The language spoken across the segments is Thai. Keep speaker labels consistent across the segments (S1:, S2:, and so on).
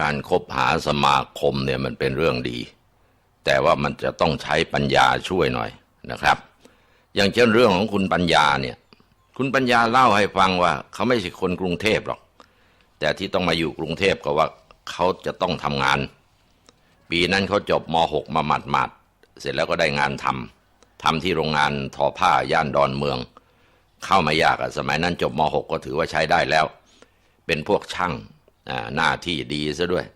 S1: การคบหาสมาคมเนี่ยมันเป็นเรื่องดี แต่ว่ามันจะต้องใช้ปัญญาช่วยหน่อยนะครับ อย่างเช่นเรื่องของคุณปัญญาเนี่ยคุณปัญญาเล่าให้ฟังว่า เขาไม่ใช่คนกรุงเทพหรอก แต่ที่ต้องมาอยู่กรุงเทพก็ว่าเขาจะต้องทำงาน ปีนั้นเขาจบม .6 มาหมาดๆเสร็จแล้วก็ได้งานทำทำที่โรงงานทอผ้าย่านดอนเมือง เข้ามายากอะสมัยนั้นจบม .6 ก็ถือว่าใช้ได้แล้ว เป็นพวกช่าง หน้าที่ดีซะด้วย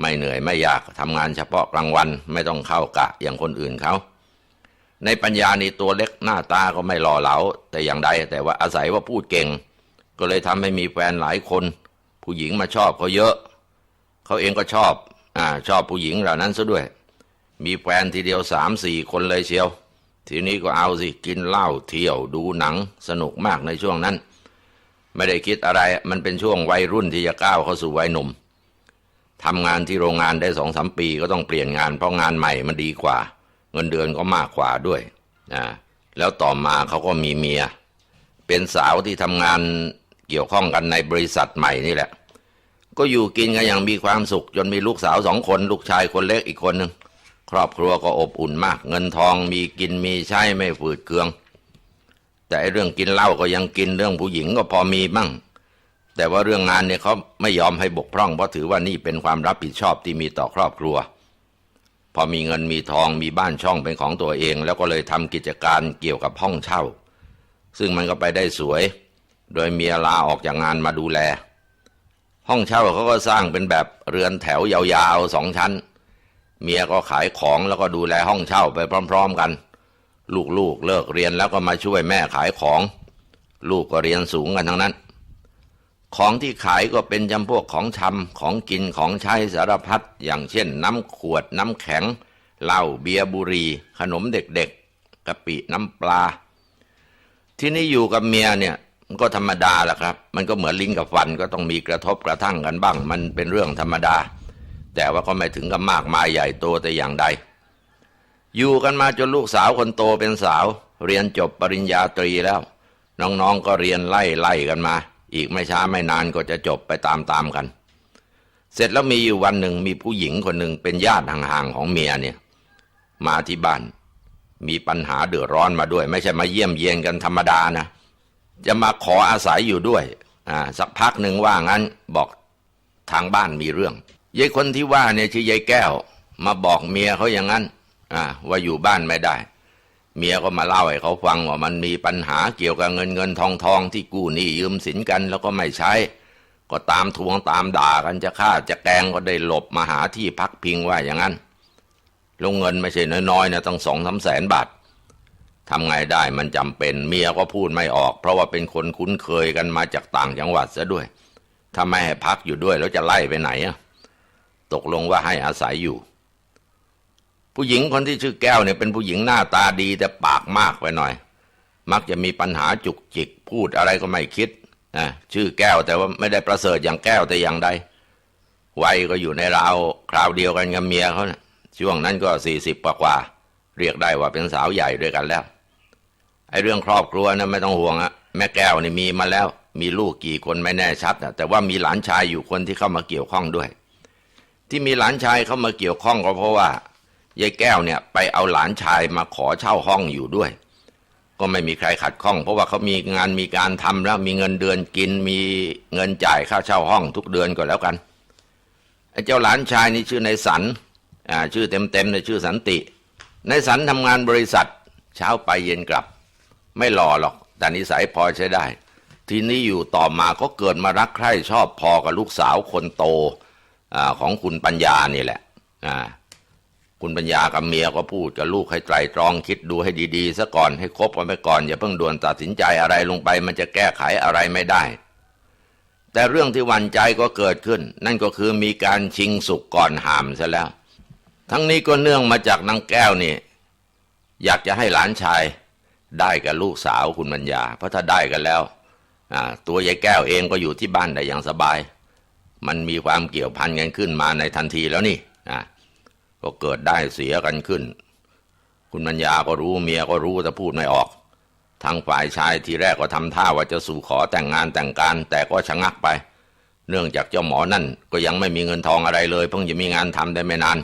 S1: ไม่เหนื่อยไม่ยากทำงานเฉพาะกลางวันไม่ต้องเข้ากะอย่างคนอื่นเขา ในปัญญานี่ตัวเล็กหน้าตาก็ไม่หล่อเหลา แต่อย่างใดแต่ว่าอาศัยว่าพูดเก่ง ก็เลยทำให้มีแฟนหลายคน ผู้หญิงมาชอบเขาเยอะ เขาเองก็ชอบอ่าชอบผู้หญิงเหล่านั้นซะด้วย มีแฟนทีเดียวสามสี่คนเลยเชียว ทีนี้ก็เอาสิกินเหล้าเที่ยวดูหนังสนุกมากในช่วงนั้น ไม่ได้คิดอะไร มันเป็นช่วงวัยรุ่นที่จะก้าวเข้าสู่วัยหนุ่มทำงานที่โรงงานได้สองสามปีก็ต้องเปลี่ยนงาน เพราะงานใหม่มันดีกว่า เงินเดือนก็มากกว่าด้วยนะแล้วต่อมาเขาก็มีเมีย เป็นสาวที่ทำงานเกี่ยวข้องกันในบริษัทใหม่นี่แหละ ก็อยู่กินกันอย่างมีความสุข จนมีลูกสาวสองคน ลูกชายคนเล็กอีกคนหนึ่งครอบครัวก็อบอุ่นมาก เงินทองมีกินมีใช้ไม่ฝืดเคือง แต่เรื่องกินเหล้าก็ยังกินเรื่องผู้หญิงก็พอมีบ้างแต่ว่าเรื่องงานเนี่ยเขาไม่ยอมให้บกพร่องเพราะถือว่านี่เป็นความรับผิดชอบที่มีต่อครอบครัว พอมีเงินมีทองมีบ้านช่องเป็นของตัวเอง แล้วก็เลยทำกิจการเกี่ยวกับห้องเช่า ซึ่งมันก็ไปได้สวย โดยเมียลาออกจากงานมาดูแล ห้องเช่าเขาก็สร้างเป็นแบบเรือนแถวยาวๆสองชั้น เมียก็ขายของแล้วก็ดูแลห้องเช่าไปพร้อม ๆ กัน ลูกๆเลิกเรียนแล้วก็มาช่วยแม่ขายของ ลูกก็เรียนสูงกันทั้งนั้น ของที่ขายก็เป็นจำพวกของชำของกินของใช้สารพัดอย่างเช่น น้ำขวดน้ำแข็งเหล้าเบียร์บุรีขนมเด็กๆกะปิน้ำปลา ที่นี่อยู่กับเมียเนี่ยมันก็ธรรมดาแหละครับ มันก็เหมือนลิงกับฟันก็ต้องมีกระทบกระทั่งกันบ้าง มันเป็นเรื่องธรรมดา แต่ว่าก็ไม่ถึงกับมากมายใหญ่โตแต่อย่างใด อยู่กันมาจนลูกสาวคนโตเป็นสาว เรียนจบปริญญาตรีแล้ว น้องๆก็เรียนไล่ไล่กันมา อีกไม่ช้าไม่นานก็จะจบไปตามๆกัน เสร็จแล้วมีอยู่วันหนึ่งมีผู้หญิงคนหนึ่งเป็นญาติห่างๆของเมียเนี่ย มาที่บ้าน มีปัญหาเดือดร้อนมาด้วย ไม่ใช่มาเยี่ยมเยียนกันธรรมดานะจะมาขออาศัยอยู่ด้วยอ่าสักพักหนึ่งว่างั้นบอกทางบ้านมีเรื่องยายคนที่ว่าเนี่ยชื่อยายแก้ว มาบอกเมียเขาอย่างนั้น ว่าอยู่บ้านไม่ได้ เมียก็มาเล่าให้เขาฟังว่ามันมีปัญหาเกี่ยวกับเงินเงินทองทองที่กู้หนี้ยืมสินกันแล้วก็ไม่ใช้ ก็ตามทวงตามด่ากันจะฆ่าจะแกงก็ได้หลบมาหาที่พักพิงว่าอย่างนั้นลงเงินไม่ใช่น้อยๆนะต้องสองสาแสนบาททำไงได้มันจำเป็น เมียก็พูดไม่ออก เพราะว่าเป็นคนคุ้นเคยกันมาจากต่างจังหวัดซะด้วย ถ้าไม่ให้พักอยู่ด้วยแล้วจะไล่ไปไหนอะตกลงว่าให้อาศัยอยู่ ผู้หญิงคนที่ชื่อแก้วเนี่ยเป็นผู้หญิงหน้าตาดีแต่ปากมากไปหน่อย มักจะมีปัญหาจุกจิก พูดอะไรก็ไม่คิดนะชื่อแก้วแต่ว่าไม่ได้ประเสริฐอย่างแก้วแต่อย่างใดวัยก็อยู่ในราวคราวเดียวกันกับเมียเขานะช่วงนั้นก็สี่สิบกว่า เรียกได้ว่าเป็นสาวใหญ่ด้วยกันแล้วไอ้เรื่องครอบครัวนะไม่ต้องห่วงอะแม่แก้วนี่มีมาแล้ว มีลูกกี่คนไม่แน่ชัดนะแต่ว่ามีหลานชายอยู่คนที่เข้ามาเกี่ยวข้องด้วย ที่มีหลานชายเข้ามาเกี่ยวข้องก็เพราะว่า ยายแก้วเนี่ยไปเอาหลานชายมาขอเช่าห้องอยู่ด้วย ก็ไม่มีใครขัดข้อง เพราะว่าเขามีงานมีการทำแล้วมีเงินเดือนกิน มีเงินจ่ายค่าเช่าห้องทุกเดือนก็แล้วกันไอ้เจ้าหลานชายนี่ชื่อในสันอ่าชื่อเต็มๆในชื่อสันติในสันทำงานบริษัท เช้าไปเย็นกลับ ไม่หล่อหรอก แต่นิสัยพอใช้ได้ ทีนี้อยู่ต่อมาก็เกิดมารักใคร่ชอบพอกับลูกสาวคนโตอของคุณปัญญานี่แหละอ่า คุณปัญญากับเมียก็พูดกับลูกให้ไตรตรองคิดดูให้ดีๆซะก่อนให้คบกันไปก่อน อย่าเพิ่งด่วนตัดสินใจอะไรลงไป มันจะแก้ไขอะไรไม่ได้ แต่เรื่องที่วันใจก็เกิดขึ้น นั่นก็คือมีการชิงสุกก่อนหามซะแล้ว ทั้งนี้ก็เนื่องมาจากนางแก้วนี่อยากจะให้หลานชายได้กับลูกสาวคุณปัญญา เพราะถ้าได้กันแล้วตัวยายแก้วเองก็อยู่ที่บ้านได้อย่างสบาย มันมีความเกี่ยวพันกันขึ้นมาในทันทีแล้วนี่นะ ก็เกิดได้เสียกันขึ้น คุณมัญญาก็รู้เมียก็รู้แต่พูดไม่ออก ทางฝ่ายชายทีแรกก็ทำท่าว่าจะสู่ขอแต่งงานแต่งการ แต่ก็ชะงักไป เนื่องจากเจ้าหมอนั่นก็ยังไม่มีเงินทองอะไรเลย เพิ่งจะมีงานทำได้ไม่นาน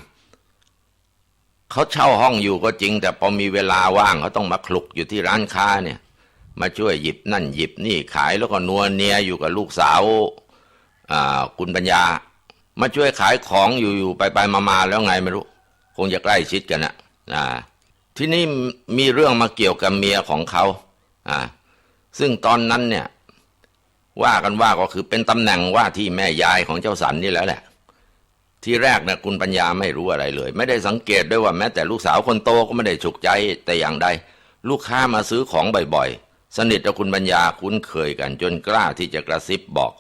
S1: เขาเช่าห้องอยู่ก็จริง แต่พอมีเวลาว่างเขาต้องมาคลุกอยู่ที่ร้านค้าเนี่ย มาช่วยหยิบนั่นหยิบนี่ขายแล้วก็นัวเนียอยู่กับลูกสาวอ่าคุณปัญญา มาช่วยขายของอยู่ๆไปๆมาๆแล้วไงไม่รู้ คงจะใกล้ชิดกันนะอ่าที่นี่มีเรื่องมาเกี่ยวกับเมียของเขาอ่าซึ่งตอนนั้นเนี่ย ว่ากันว่าก็คือเป็นตำแหน่งว่าที่แม่ยายของเจ้าสันนี่แล้วแหละ ที่แรกนะคุณปัญญาไม่รู้อะไรเลย ไม่ได้สังเกตด้วยว่าแม้แต่ลูกสาวคนโตก็ไม่ได้ฉุกใจแต่อย่างใดลูกค้ามาซื้อของบ่อยๆ สนิทกับคุณปัญญาคุ้นเคยกัน จนกล้าที่จะกระซิบบอก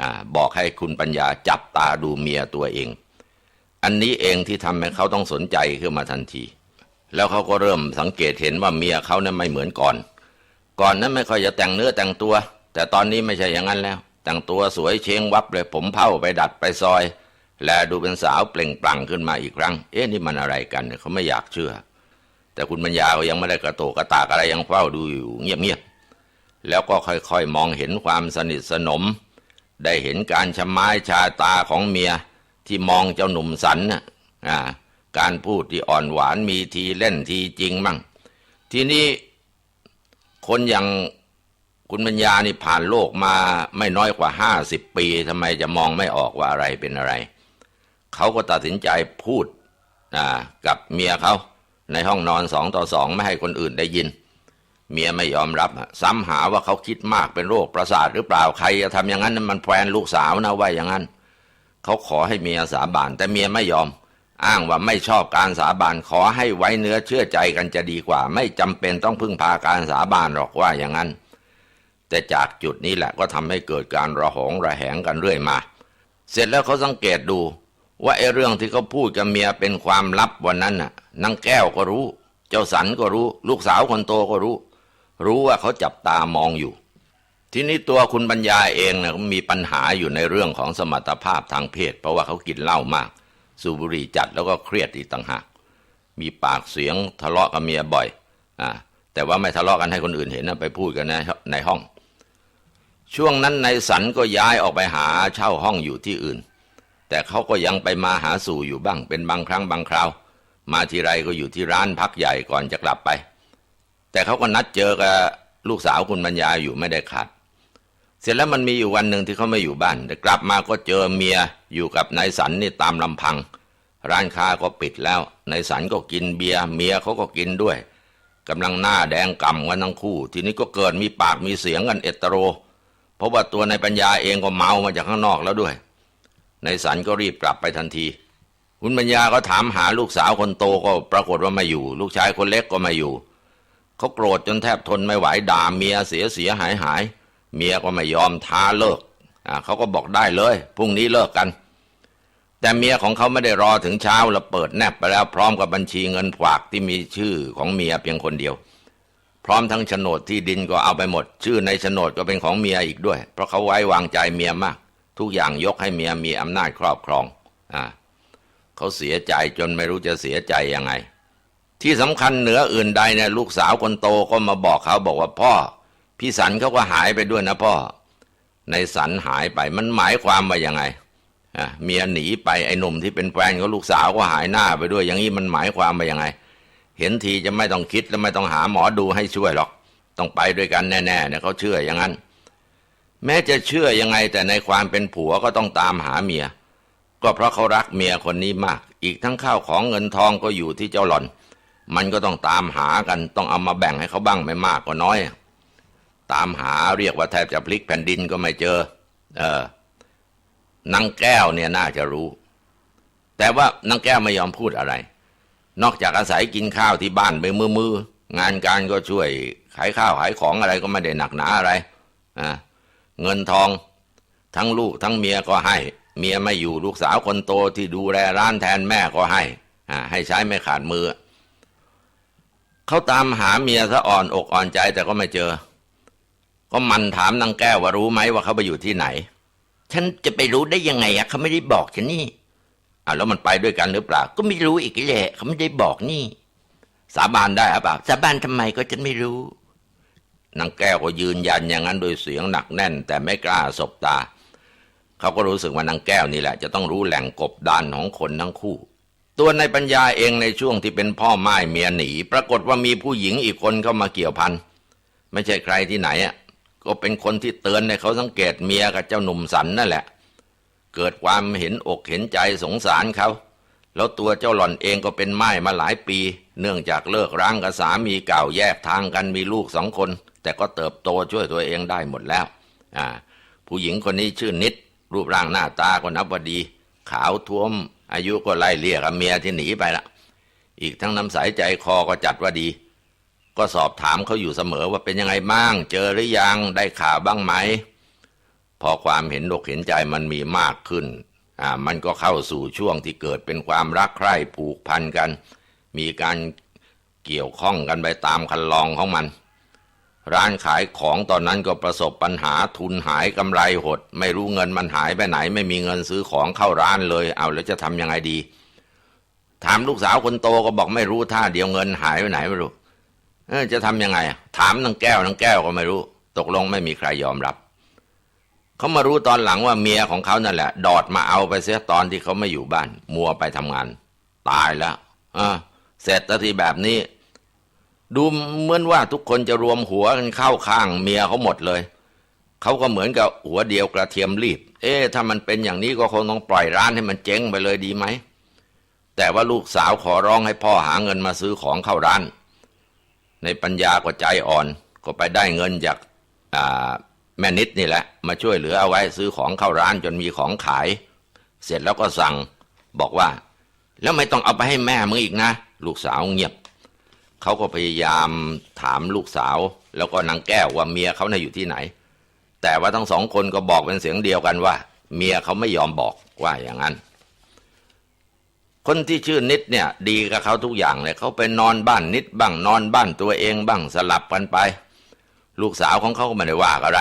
S1: อบอกให้คุณปัญญาจับตาดูเมียตัวเอง อันนี้เองที่ทำให้เขาต้องสนใจขึ้นมาทันที แล้วเขาก็เริ่มสังเกตเห็นว่าเมียเขานั้นไม่เหมือนก่อน ก่อนนั้นไม่ค่อยจะแต่งเนื้อแต่งตัว แต่ตอนนี้ไม่ใช่อย่างนั้นแล้ว แต่งตัวสวยเชงวับเลยผมเผ้าไปดัดไปซอย และดูเป็นสาวเปล่งปลั่งขึ้นมาอีกครั้ง เอ๊ะนี่มันอะไรกันเขาไม่อยากเชื่อ แต่คุณปัญญาก็ยังไม่ได้กระโตกกระตากอะไรยังเฝ้าดูอยู่เงียบๆแล้วก็ค่อยๆมองเห็นความสนิทสนม ได้เห็นการชะไม้ชาตาของเมีย ที่มองเจ้าหนุ่มสันน่ะอ่าการพูดที่อ่อนหวานมีทีเล่นทีจริงมั่ง ทีนี้คนอย่างคุณปัญญานี่ผ่านโลกมาไม่น้อยกว่าห้าสิบปีทำไมจะมองไม่ออกว่าอะไรเป็นอะไร เขาก็ตัดสินใจพูดกับเมียเขาในห้องนอนสองต่อสองไม่ให้คนอื่นได้ยิน เมียไม่ยอมรับ ซ้ำหาว่าเขาคิดมากเป็นโรคประสาทหรือเปล่าใครจะทำอย่างนั้นมันแฟนลูกสาวนะว่าอย่างนั้น เขาขอให้เมียสาบาน แต่เมียไม่ยอม อ้างว่าไม่ชอบการสาบานขอให้ไว้เนื้อเชื่อใจกันจะดีกว่า ไม่จำเป็นต้องพึ่งพาการสาบานหรอกว่าอย่างนั้น แต่จากจุดนี้แหละก็ทำให้เกิดการระหองระแหงกันเรื่อยมา เสร็จแล้วเขาสังเกตดู ว่าไอ้เรื่องที่เขาพูดกับเมียเป็นความลับวันนั้นน่ะนางแก้วก็รู้ เจ้าสันก็รู้ ลูกสาวคนโตก็รู้ รู้ว่าเขาจับตามองอยู่ ทีนี้ตัวคุณปัญญาเองนะมีปัญหาอยู่ในเรื่องของสมรรถภาพทางเพศ เพราะว่าเขากินเหล้ามาก สูบบุหรี่จัดแล้วก็เครียดอีกต่างหาก มีปากเสียงทะเลาะกับเมียบ่อยอ่าแต่ว่าไม่ทะเลาะกันให้คนอื่นเห็นนะไปพูดกันในในห้อง ช่วงนั้นนายสันก็ย้ายออกไปหาเช่าห้องอยู่ที่อื่น แต่เขาก็ยังไปมาหาสู่อยู่บ้าง เป็นบางครั้งบางคราว มาทีไรก็อยู่ที่ร้านพักใหญ่ก่อนจะกลับไป แต่เขาก็นัดเจอกับลูกสาวคุณปัญญาอยู่ไม่ได้ขาด เสร็จแล้วมันมีอยู่วันหนึ่งที่เขาไม่อยู่บ้านแต่กลับมาก็เจอเมียอยู่กับนายสันนี่ตามลำพัง ร้านค้าก็ปิดแล้วนายสันก็กินเบียร์เมียเขาก็กินด้วยกำลังหน้าแดงก่ำกันทั้งคู่ ทีนี้ก็เกิดมีปากมีเสียงกันเอตโร เพราะว่าตัวนายปัญญาเองก็เมามาจากข้างนอกแล้วด้วยนายสันก็รีบกลับไปทันที คุณปัญญาก็ถามหาลูกสาวคนโตก็ปรากฏว่าไม่อยู่ ลูกชายคนเล็กก็ไม่อยู่เขาโกรธจนแทบทนไม่ไหวด่าเมียเสียเสียหายหาย เมียก็ไม่ยอมท้าเลิกอ่าเขาก็บอกได้เลยพรุ่งนี้เลิกกัน แต่เมียของเขาไม่ได้รอถึงเช้าแล้วเปิดแนบไปแล้วพร้อมกับบัญชีเงินฝากที่มีชื่อของเมียเพียงคนเดียว พร้อมทั้งโฉนดที่ดินก็เอาไปหมด ชื่อในโฉนดก็เป็นของเมียอีกด้วย เพราะเขาไว้วางใจเมียมาก ทุกอย่างยกให้เมียมีอำนาจครอบครองอ่าเขาเสียใจจนไม่รู้จะเสียใจยังไง ที่สำคัญเหนืออื่นใดเนี่ยลูกสาวคนโตก็มาบอกเขาบอกว่าพ่อ พี่สันเขาก็หายไปด้วยนะพ่อ ในสันหายไปมันหมายความว่ายังไงเมียหนีไปไอ้หนุ่มที่เป็นแฟนเขาลูกสาวก็หายหน้าไปด้วย อย่างนี้มันหมายความว่ายังไง เห็นทีจะไม่ต้องคิดและไม่ต้องหาหมอดูให้ช่วยหรอก ต้องไปด้วยกันแน่ๆเนี่ยเขาเชื่ออย่างนั้น แม้จะเชื่อยังไง แต่ในความเป็นผัวก็ต้องตามหาเมีย ก็เพราะเขารักเมียคนนี้มาก อีกทั้งข้าวของเงินทองก็อยู่ที่เจ้าหล่อน มันก็ต้องตามหากันต้องเอามาแบ่งให้เขาบ้างไม่มากก็น้อย ตามหาเรียกว่าแทบจะพลิกแผ่นดินก็ไม่เจอ เออนางแก้วเนี่ยน่าจะรู้ แต่ว่านางแก้วไม่ยอมพูดอะไร นอกจากอาศัยกินข้าวที่บ้านไปมือมืองานการก็ช่วยขายข้าวขายของอะไรก็ไม่ได้หนักหนาอะไรอ่าเงินทองทั้งลูกทั้งเมียก็ให้ เมียไม่อยู่ลูกสาวคนโตที่ดูแลร้านแทนแม่ก็ให้ให้ใช้ไม่ขาดมือเขาตามหาเมียซะอ่อนอกอ่อนใจแต่ก็ไม่เจอ ก็มันถามนางแก้วว่ารู้ไหมว่าเขาไปอยู่ที่ไหน ฉันจะไปรู้ได้ยังไงอะเขาไม่ได้บอกฉันนี่อ่าแล้วมันไปด้วยกันหรือเปล่า ก็ไม่รู้อีกแหละเขาไม่ได้บอกนี่ สาบานได้หรือเปล่าสาบานทำไมก็ฉันไม่รู้นางแก้วก็ยืนยันอย่างนั้นโดยเสียงหนักแน่น แต่ไม่กล้าสบตา เขาก็รู้สึกว่านางแก้วนี่แหละ จะต้องรู้แหล่งกบดานของคนทั้งคู่ ตัวในปัญญาเองในช่วงที่เป็นพ่อไม้เมียหนี ปรากฏว่ามีผู้หญิงอีกคนเข้ามาเกี่ยวพันไม่ใช่ใครที่ไหนอะ ก็เป็นคนที่เตือนให้เขาสังเกตเมียกับเจ้าหนุ่มสันนั่นแหละ เกิดความเห็นอกเห็นใจสงสารเขา แล้วตัวเจ้าหล่อนเองก็เป็นไม้มาหลายปี เนื่องจากเลิกร้างกับสามีเก่าแยกทางกันมีลูกสองคน แต่ก็เติบโตช่วยตัวเองได้หมดแล้วอ่าผู้หญิงคนนี้ชื่อนิด รูปร่างหน้าตาก็นับว่าดี ขาวท้วม อายุก็ไล่เลี่ยกับเมียที่หนีไปละอีกทั้งน้ำใสใจคอก็จัดว่าดี ก็สอบถามเขาอยู่เสมอว่าเป็นยังไงบ้าง เจอหรือยังได้ข่าวบ้างไหม พอความเห็นอกเห็นใจมันมีมากขึ้นอ่ามันก็เข้าสู่ช่วงที่เกิดเป็นความรักใคร่ผูกพันกัน มีการเกี่ยวข้องกันไปตามคันลองของมัน ร้านขายของตอนนั้นก็ประสบปัญหาทุนหายกำไรหด ไม่รู้เงินมันหายไปไหน ไม่มีเงินซื้อของเข้าร้านเลย เอาแล้วจะทำยังไงดี ถามลูกสาวคนโตก็บอกไม่รู้ท่าเดียวเงินหายไปไหนไม่รู้ จะทำยังไง ถามนางแก้วนางแก้วก็ไม่รู้ ตกลงไม่มีใครยอมรับ เขามารู้ตอนหลังว่าเมียของเขานั่นแหละ ดอดมาเอาไปเสียตอนที่เขาไม่อยู่บ้าน มัวไปทำงาน ตายแล้วอ่าเสร็จทีแบบนี้ ดูเหมือนว่าทุกคนจะรวมหัวกันเข้าข้างเมียเขาหมดเลย เขาก็เหมือนกับหัวเดียวกระเทียมรีบ เอ๊ะถ้ามันเป็นอย่างนี้ก็คงต้องปล่อยร้านให้มันเจ๊งไปเลยดีไหมแต่ว่าลูกสาวขอร้องให้พ่อหาเงินมาซื้อของเข้าร้าน ในปัญญาก็ใจอ่อน ก็ไปได้เงินจากแม่นิดนี่แหละ มาช่วยเหลือเอาไว้ซื้อของเข้าร้านจนมีของขาย เสร็จแล้วก็สั่งบอกว่า แล้วไม่ต้องเอาไปให้แม่มึงอีกนะ ลูกสาวเงียบเขาก็พยายามถามลูกสาว แล้วก็นางแก้วว่าเมียเขาน่ะอยู่ที่ไหน แต่ว่าทั้งสองคนก็บอกเป็นเสียงเดียวกันว่า เมียเขาไม่ยอมบอกว่าอย่างนั้น คนที่ชื่อนิดเนี่ยดีกับเขาทุกอย่างเลยเขาไปนอนบ้านนิดบ้างนอนบ้านตัวเองบ้างสลับกันไป ลูกสาวของเขาก็ไม่ได้ว่าอะไร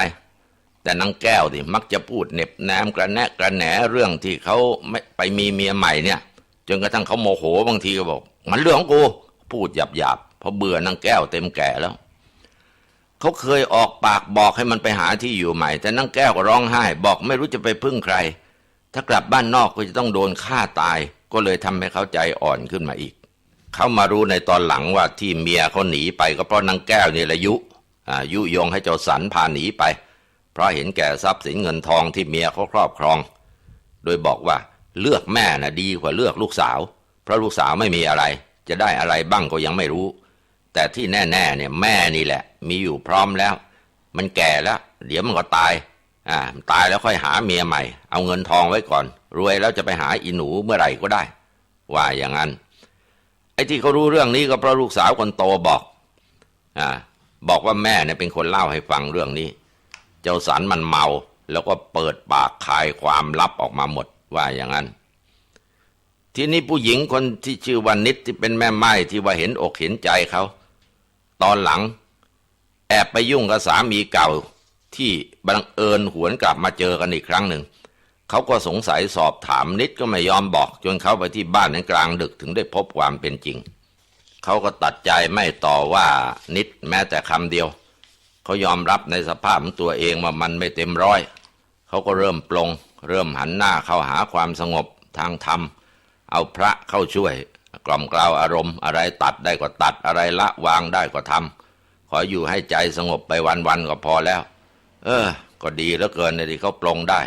S1: แต่นางแก้วที่มักจะพูดเหน็บแนมกระแนะกระแหนเรื่องที่เขาไม่ไปมีเมียใหม่เนี่ย จนกระทั่งเขาโมโหบางทีก็บอก มันเรื่องของกู พูดหยาบหยาบเพราะเบื่อนางแก้วเต็มแก่แล้วเขาเคยออกปากบอกให้มันไปหาที่อยู่ใหม่ แต่นางแก้วก็ร้องไห้ บอกไม่รู้จะไปพึ่งใคร ถ้ากลับบ้านนอกก็จะต้องโดนฆ่าตาย ก็เลยทำให้เขาใจอ่อนขึ้นมาอีก เขามารู้ในตอนหลังว่าที่เมียเขาหนีไปก็เพราะนางแก้วนี่แหละยุอายุยงให้เจ้าสันพาหนีไป เพราะเห็นแก่ทรัพย์สินเงินทองที่เมียเขาครอบครอง โดยบอกว่าเลือกแม่น่ะดีกว่าเลือกลูกสาว เพราะลูกสาวไม่มีอะไร จะได้อะไรบ้างก็ยังไม่รู้ แต่ที่แน่ๆเนี่ยแม่นี่แหละ มีอยู่พร้อมแล้ว มันแก่แล้ว เดี๋ยวมันก็ตายอ่าตายแล้วค่อยหาเมียใหม่ เอาเงินทองไว้ก่อน รวยแล้วจะไปหาอีหนูเมื่อไหร่ก็ได้ ว่าอย่างนั้น ไอ้ที่เขารู้เรื่องนี้ก็เพราะลูกสาวคนโตบอกอ่าบอกว่าแม่เนี่ยเป็นคนเล่าให้ฟังเรื่องนี้ เจ้าสันมันเมา แล้วก็เปิดปากคายความลับออกมาหมดว่าอย่างนั้น ทีนี้ผู้หญิงคนที่ชื่อวันนิดที่เป็นแม่ไม้ที่ว่าเห็นอกเห็นใจเขาตอนหลัง แอบไปยุ่งกับสามีเก่าที่บังเอิญหวนกลับมาเจอกันอีกครั้งหนึ่ง เขาก็สงสัยสอบถามนิดก็ไม่ยอมบอก จนเขาไปที่บ้านในกลางดึกถึงได้พบความเป็นจริง เขาก็ตัดใจไม่ต่อว่านิดแม้แต่คำเดียว เขายอมรับในสภาพของตัวเองว่ามันไม่เต็มร้อย เขาก็เริ่มปลง เริ่มหันหน้าเข้าหาความสงบทางธรรม เอาพระเข้าช่วย กล่อมกล่าวอารมณ์อะไรตัดได้ก็ตัดอะไรละวางได้ก็ทำขออยู่ให้ใจสงบไปวันๆก็พอแล้ว เออ ก็ดีเหลือเกินในที่เขาปลงได้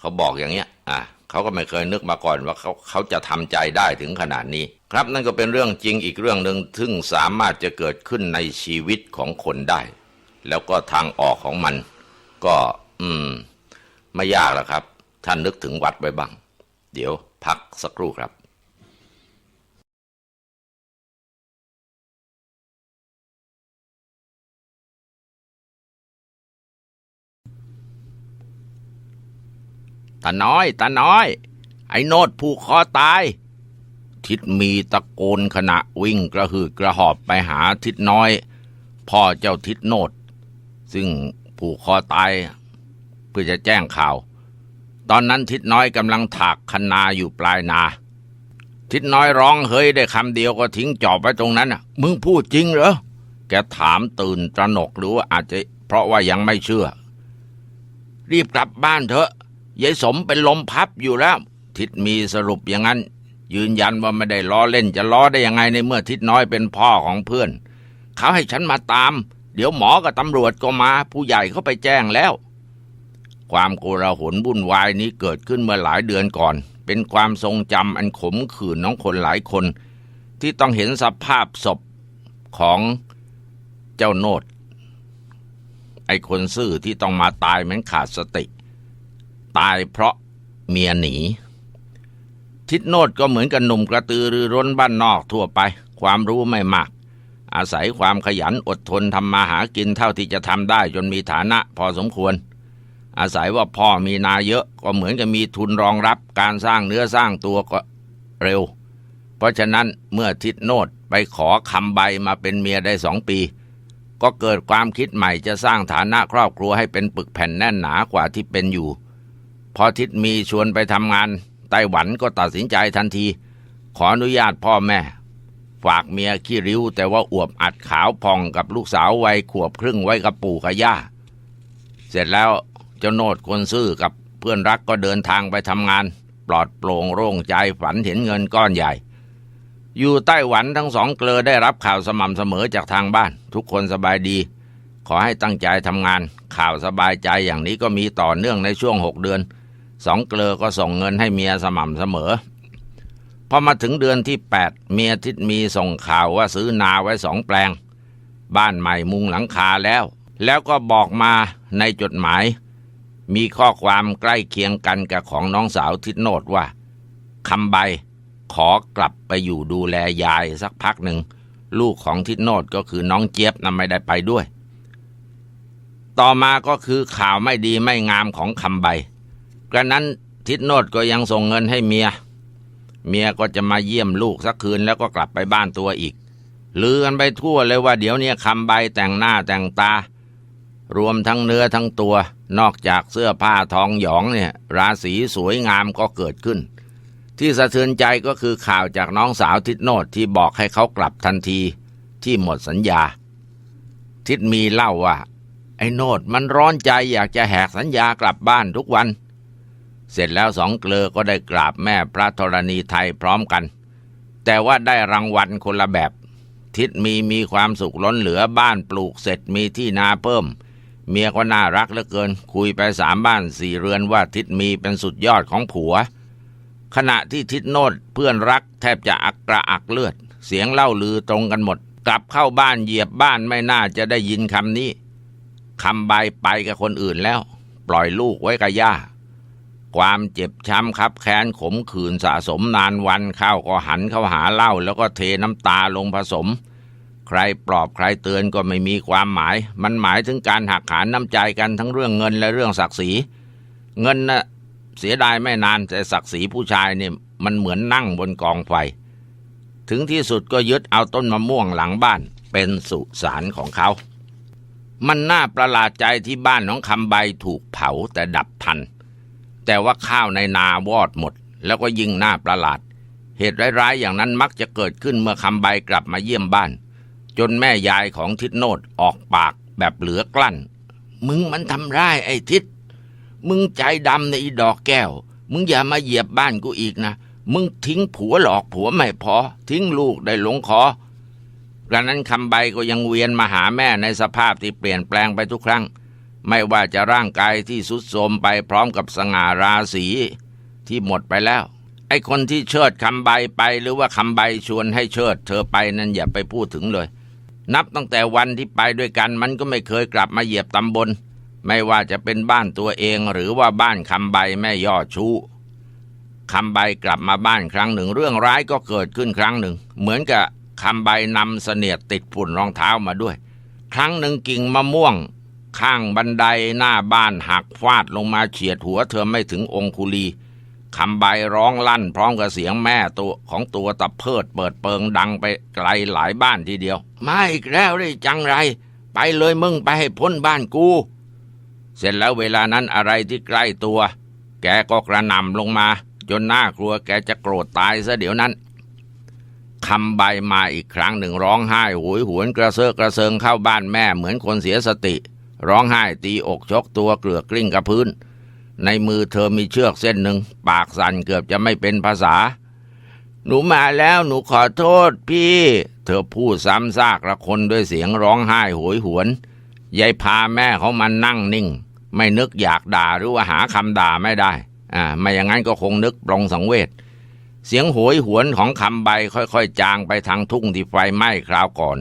S1: เขาบอกอย่างเนี้ย อะเขาก็ไม่เคยนึกมาก่อนว่าเขาเขาจะทำใจได้ถึงขนาดนี้ ครับนั่นก็เป็นเรื่องจริงอีกเรื่องหนึ่งซึ่งสามารถจะเกิดขึ้นในชีวิตของคนได้ แล้วก็ทางออกของมัน ก็ อืม ไม่ยากแล้วครับ ท่านนึกถึงวัดไว้บ้าง เดี๋ยวพักสักครู่ครับ ตาน้อยตาน้อย ไอ้โนดผูกคอตาย ทิดมีตะโกนขณะวิ่งกระหืดกระหอบไปหาทิดน้อย พ่อเจ้าทิดโนด ซึ่งผูกคอตาย เพื่อจะแจ้งข่าว ตอนนั้นทิดน้อยกำลังถากคันนาอยู่ปลายนา ทิดน้อยร้องเฮ้ยได้คำเดียวก็ทิ้งจอบไว้ตรงนั้นน่ะ มึงพูดจริงเหรอแกถามตื่นตระหนกหรือว่าอาจจะเพราะว่ายังไม่เชื่อ รีบกลับบ้านเถอะ ยายสมเป็นลมพับอยู่แล้ว ทิดมีสรุปอย่างนั้น ยืนยันว่าไม่ได้ล้อเล่นจะล้อได้ยังไงในเมื่อทิดน้อยเป็นพ่อของเพื่อน เขาให้ฉันมาตาม เดี๋ยวหมอกับตำรวจก็มา ผู้ใหญ่เขาไปแจ้งแล้ว ความโกลาหลวุ่นวายนี้เกิดขึ้นเมื่อหลายเดือนก่อน เป็นความทรงจำอันขมขื่นของคนหลายคน ที่ต้องเห็นสภาพศพของเจ้าโนดไอ้คนซื่อที่ต้องมาตายเหมือนขาดสติ ตายเพราะเมียหนี ทิดโนดก็เหมือนกับหนุ่มกระตือรือร้นบ้านนอกทั่วไป ความรู้ไม่มาก อาศัยความขยันอดทนทำมาหากินเท่าที่จะทำได้จนมีฐานะพอสมควร อาศัยว่าพ่อมีนาเยอะก็เหมือนกับมีทุนรองรับการสร้างเนื้อสร้างตัวก็เร็ว เพราะฉะนั้นเมื่อทิดโนดไปขอคำใบมาเป็นเมียได้สองปีก็เกิดความคิดใหม่จะสร้างฐานะครอบครัวให้เป็นปึกแผ่นแน่นหนากว่าที่เป็นอยู่ พอทิดมีชวนไปทำงานไต้หวันก็ตัดสินใจทันที ขออนุญาตพ่อแม่ ฝากเมียขี้ริ้ว แต่ว่าอวบอัดขาวพองกับลูกสาววัยขวบครึ่งไว้กับปู่กับย่า เสร็จแล้วเจ้าโนดคนซื่อกับเพื่อนรักก็เดินทางไปทำงาน ปลอดโปร่งโล่งใจฝันเห็นเงินก้อนใหญ่ อยู่ไต้หวันทั้งสองเกลอได้รับข่าวสม่ำเสมอจากทางบ้าน ทุกคนสบายดี ขอให้ตั้งใจทำงาน ข่าวสบายใจอย่างนี้ก็มีต่อเนื่องในช่วงหกเดือน สองเกลอก็ส่งเงินให้เมียสม่ำเสมอพอมาถึงเดือนที่แปดเมียทิดมีส่งข่าวว่าซื้อนาไว้สองแปลง บ้านใหม่มุงหลังคาแล้ว แล้วก็บอกมาในจดหมาย มีข้อความใกล้เคียงกันกับของน้องสาวทิดโนดว่าคำใบขอกลับไปอยู่ดูแลยายสักพักหนึ่ง ลูกของทิดโนดก็คือน้องเจี๊ยบนั้นไม่ได้ไปด้วย ต่อมาก็คือข่าวไม่ดีไม่งามของคำใบ กระนั้นทิดโนดก็ยังส่งเงินให้เมีย เมียก็จะมาเยี่ยมลูกสักคืนแล้วก็กลับไปบ้านตัวอีกลือกันไปทั่วเลยว่าเดี๋ยวนี้คำใบแต่งหน้าแต่งตา รวมทั้งเนื้อทั้งตัว นอกจากเสื้อผ้าทองหยองเนี่ย ราศีสวยงามก็เกิดขึ้น ที่สะเทือนใจก็คือข่าวจากน้องสาวทิดโนดที่บอกให้เขากลับทันทีที่หมดสัญญา ทิดมีเล่าว่า ไอ้โนดมันร้อนใจอยากจะแหกสัญญากลับบ้านทุกวัน เสร็จแล้วสองเกลอก็ได้กราบแม่พระธรณีไทยพร้อมกัน แต่ว่าได้รางวัลคนละแบบ ทิดมีมีความสุขล้นเหลือบ้านปลูกเสร็จมีที่นาเพิ่ม เมียก็น่ารักเหลือเกิน คุยไปสามบ้านสี่เรือนว่าทิดมีเป็นสุดยอดของผัว ขณะที่ทิดโนดเพื่อนรักแทบจะอักกระอักเลือด เสียงเล่าลือตรงกันหมด กลับเข้าบ้านเหยียบบ้านไม่น่าจะได้ยินคำนี้คำใบไปกับคนอื่นแล้ว ปล่อยลูกไว้กับย่า ความเจ็บช้ำครับแค้นขมขื่นสะสมนานวันเข้าก็หันเข้าหาเหล้าแล้วก็เทน้ำตาลงผสม ใครปลอบใครเตือนก็ไม่มีความหมาย มันหมายถึงการหักหานน้ำใจกันทั้งเรื่องเงินและเรื่องศักดิ์ศรี เงินน่ะเสียดายไม่นานแต่ศักดิ์ศรีผู้ชายเนี่ยมันเหมือนนั่งบนกองไฟ ถึงที่สุดก็ยึดเอาต้นมะม่วงหลังบ้านเป็นสุสานของเขา มันน่าประหลาดใจที่บ้านของคำใบถูกเผาแต่ดับทัน แต่ว่าข้าวในนาวอดหมด แล้วก็ยิ่งน่าประหลาด เหตุร้ายๆอย่างนั้นมักจะเกิดขึ้นเมื่อคำใบกลับมาเยี่ยมบ้าน จนแม่ยายของทิดโนดออกปากแบบเหลือกลั้น มึงมันทำร้ายไอ้ทิด มึงใจดำในอีดอกแก้ว มึงอย่ามาเหยียบบ้านกูอีกนะ มึงทิ้งผัวหลอกผัวไม่พอ ทิ้งลูกได้หลงคอกระนั้นคำใบก็ยังเวียนมาหาแม่ในสภาพที่เปลี่ยนแปลงไปทุกครั้ง ไม่ว่าจะร่างกายที่สุดโทมไปพร้อมกับสง่าราศีที่หมดไปแล้ว ไอ้คนที่เชิดคำใบไปหรือว่าคำใบชวนให้เชิด เธอไปนั้นอย่าไปพูดถึงเลย นับตั้งแต่วันที่ไปด้วยกันมันก็ไม่เคยกลับมาเหยียบตำบล ไม่ว่าจะเป็นบ้านตัวเองหรือว่าบ้านคำใบแม่ยอดชู้คำใบกลับมาบ้านครั้งหนึ่ง เรื่องร้ายก็เกิดขึ้นครั้งหนึ่ง เหมือนกับคำใบนำเสนียดติดฝุ่นรองเท้ามาด้วย ครั้งหนึ่งกิ่งมะม่วง ข้างบันไดหน้าบ้านหักฟาดลงมาเฉียดหัวเธอไม่ถึงองคุลีคำใบร้องลั่นพร้อมกับเสียงแม่ตัวของตัวตะเพิดเปิดเปิงดังไปไกลหลายบ้านทีเดียวไม่อีกแล้วได้จังไร ไปเลยมึงไปให้พ้นบ้านกู เสร็จแล้วเวลานั้นอะไรที่ใกล้ตัว แกก็กระนำลงมา จนหน่ากลัวแกจะโกรธตายซะเดี๋ยวนั้นคำใบมาอีกครั้งหนึ่งร้องไห้โหวยหวนกระเซาะกระเซิงเข้าบ้านแม่เหมือนคนเสียสติ ร้องไห้ตีอกชกตัวเกลือกกลิ้งกับพื้น ในมือเธอมีเชือกเส้นหนึ่ง ปากสั่นเกือบจะไม่เป็นภาษา หนูมาแล้วหนูขอโทษพี่ เธอพูดซ้ำซากละคนด้วยเสียงร้องไห้โหยหวนยายพาแม่เขามานั่งนิ่ง ไม่นึกอยากด่าหรือว่าหาคำด่าไม่ได้อ่าไม่อย่างนั้นก็คงนึกปรองสังเวชเสียงโหยหวนของคำใบค่อยๆ จางไปทางทุ่งที่ไฟไหม้คราวก่อน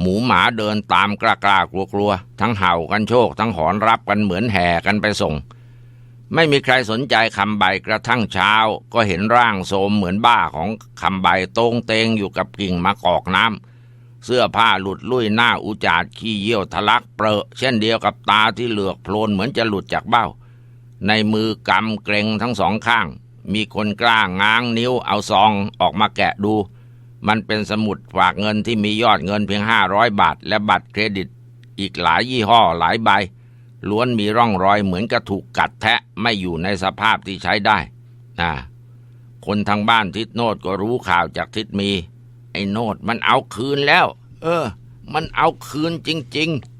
S1: หมูหมาเดินตามกล้ากล้ากลัวกลัวๆทั้งเห่ากันโชค ทั้งหอนรับกันเหมือนแห่กันไปส่ง ไม่มีใครสนใจคำใบกระทั่งเช้า ก็เห็นร่างโสมเหมือนบ้าของคำใบตรงเตงอยู่กับกิ่งมะกอกน้ำเสื้อผ้าหลุดลุ่ยหน้าอุจาดขี้เยี่ยวทะลักเปรอะเช่นเดียวกับตาที่เหลือกโพลนเหมือนจะหลุดจากเบ้า ในมือกำเกรงทั้งสองข้าง มีคนกล้าง้างนิ้วเอาซองออกมาแกะดู มันเป็นสมุดฝากเงินที่มียอดเงินเพียงห้าร้อยบาท และบัตรเครดิตอีกหลายยี่ห้อหลายใบ ล้วนมีร่องรอยเหมือนกระถูกกัดแทะไม่อยู่ในสภาพที่ใช้ได้นะคนทางบ้านทิศโนดก็รู้ข่าวจากทิศมี ไอ้โนดมันเอาคืนแล้ว เออ มันเอาคืนจริง ๆ